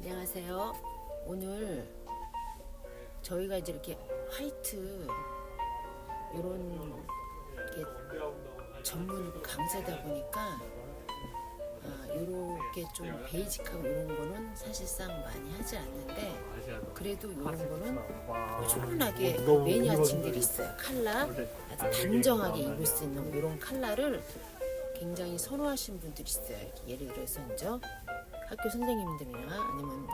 안녕하세요. 오늘 저희가 이제 이렇게 화이트 이런 게 전문 강사다 보니까 이렇게 좀 베이직하고 이런 거는 사실상 많이 하지 않는데 그래도 이런 거는 꾸준하게 매니아층들이 있어요. 칼라 아주 단정하게 입을 수 있는 이런 칼라를 굉장히 선호하시는 분들이 있어요. 예를 들어서 이제 학교 선생님들이나 아니면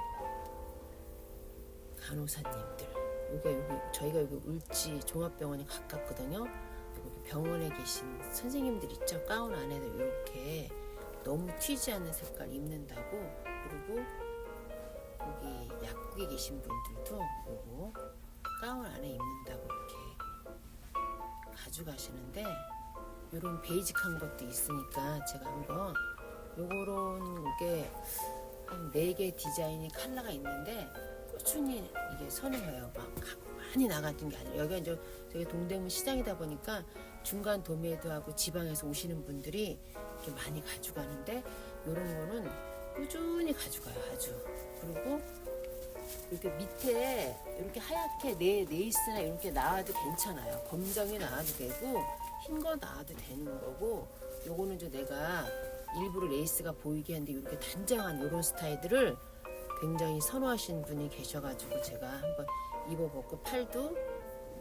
간호사님들 여기가 여기 저희가 여기 울지 종합병원이 가깝거든요. 여기 병원에 계신 선생님들 있죠. 가운 안에도 이렇게 너무 튀지 않는 색깔 입는다고 그리고 여기 약국에 계신 분들도 요거 가운 안에 입는다고 이렇게 가져가시는데 이런 베이직한 것도 있으니까 제가 한번 요거런 게 한 네 개 디자인이 컬러가 있는데 꾸준히 이게 선호해요. 막 많이 나가는 게 아니라 여기가 이제 저기 동대문 시장이다 보니까 중간 도매도 하고 지방에서 오시는 분들이 이렇게 많이 가져가는데 이런 거는 꾸준히 가져가요 아주. 그리고 이렇게 밑에 이렇게 하얗게 네 네이스나 이렇게 나와도 괜찮아요. 검정이 나와도 되고 흰 거 나와도 되는 거고 요거는 이제 내가 일부러 레이스가 보이게 하는데 이렇게 단정한 이런 스타일들을 굉장히 선호하시는 분이 계셔가지고 제가 한번 입어보고 팔도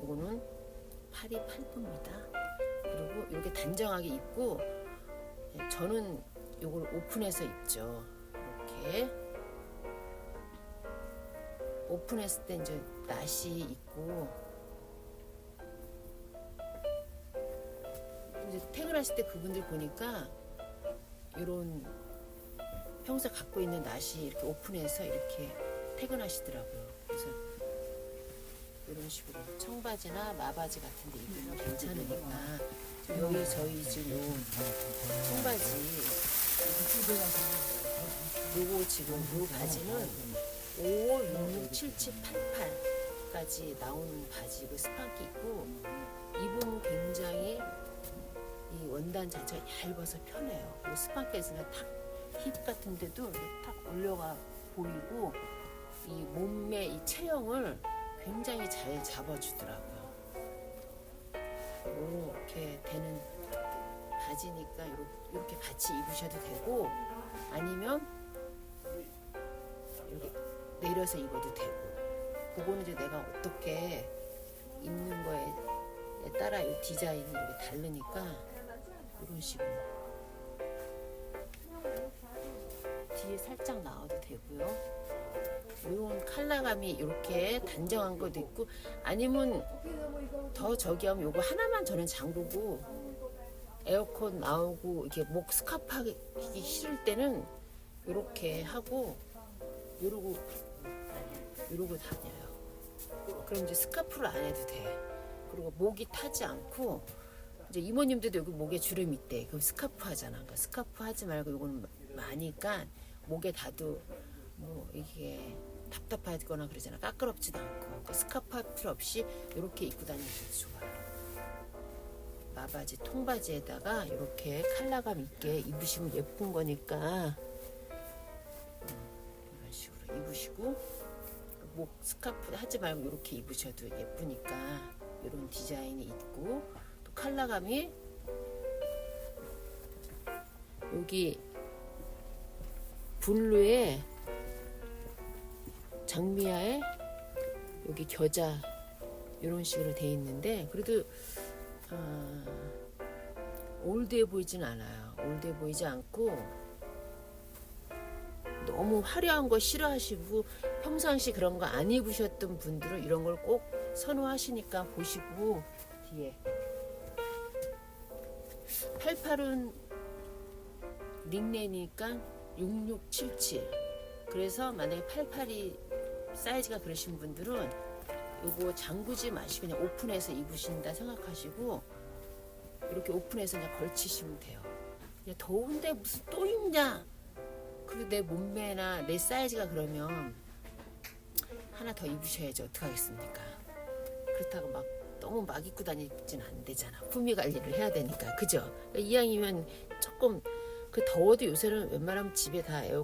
요거는 팔이 팔도입니다. 그리고 이렇게 단정하게 입고 예, 저는 요걸 오픈해서 입죠. 이렇게. 오픈했을 때 이제 낫이 있고 이제 퇴근하실 때 그분들 보니까 이런 평소에 갖고 있는 낫이 이렇게 오픈해서 이렇게 퇴근하시더라고요. 그래서 이런 식으로 청바지나 마바지 같은 데 입으면 괜찮으니까 여기 저희 지금 요 청바지 요거 지금 요 바지는 5, 6, 6, 7, 7, 8, 8까지 나오는 바지고 스판기 있고 입으면 굉장히 이 원단 자체가 얇아서 편해요. 이 스판기에서는 탁힙 같은 데도 탁 올려가 보이고 이 몸매 이 체형을 굉장히 잘 잡아주더라고요. 이렇게 되는 바지니까 이렇게 같이 입으셔도 되고 아니면 이렇게 내려서 입어도 되고 그거는 이제 내가 어떻게 입는 거에 따라 이 디자인이 이렇게 다르니까 이런 식으로 뒤에 살짝 나와도 되고요. 이런 컬러감이 이렇게 단정한 것도 있고 아니면 더 저기 하면 요거 하나만 저는 잠그고 에어컨 나오고 이렇게 목 스카프 하기 싫을 때는 이렇게 하고 이러고 이러고 다녀요. 그럼 이제 스카프를 안 해도 돼. 그리고 목이 타지 않고 이제 이모님들도 여기 목에 주름 있대. 그럼 스카프 하잖아. 그러니까 스카프 하지 말고 이거는 많으니까 목에 다도 뭐 이게 답답하거나 그러잖아. 까끄럽지도 않고 그러니까 스카프 할 필요 없이 이렇게 입고 다니는 게 좋아요. 마바지 통바지에다가 이렇게 컬러감 있게 입으시면 예쁜 거니까 이런 식으로 입으시고 목 스카프 하지 말고 이렇게 입으셔도 예쁘니까 이런 디자인이 있고 또 컬러감이 여기 블루에 장미야에 여기 겨자 이런 식으로 돼 있는데 그래도 아, 올드해 보이진 않아요. 올드해 보이지 않고 너무 화려한 거 싫어하시고 평상시 그런 거 안 입으셨던 분들은 이런 걸 꼭 선호하시니까 보시고 뒤에 88은 닉네임이니까 6677 그래서 만약에 88이 사이즈가 그러신 분들은 요거 잠그지 마시고 그냥 오픈해서 입으신다 생각하시고 이렇게 오픈해서 그냥 걸치시면 돼요. 그냥 더운데 무슨 또 입냐? 그리고 내 몸매나 내 사이즈가 그러면 하나 더 입으셔야지 어떡하겠습니까? 그렇다고 막 너무 막 입고 다니진 안 되잖아. 품위 관리를 해야 되니까. 그죠? 이왕이면 조금 그 더워도 요새는 웬만하면 집에 다 에어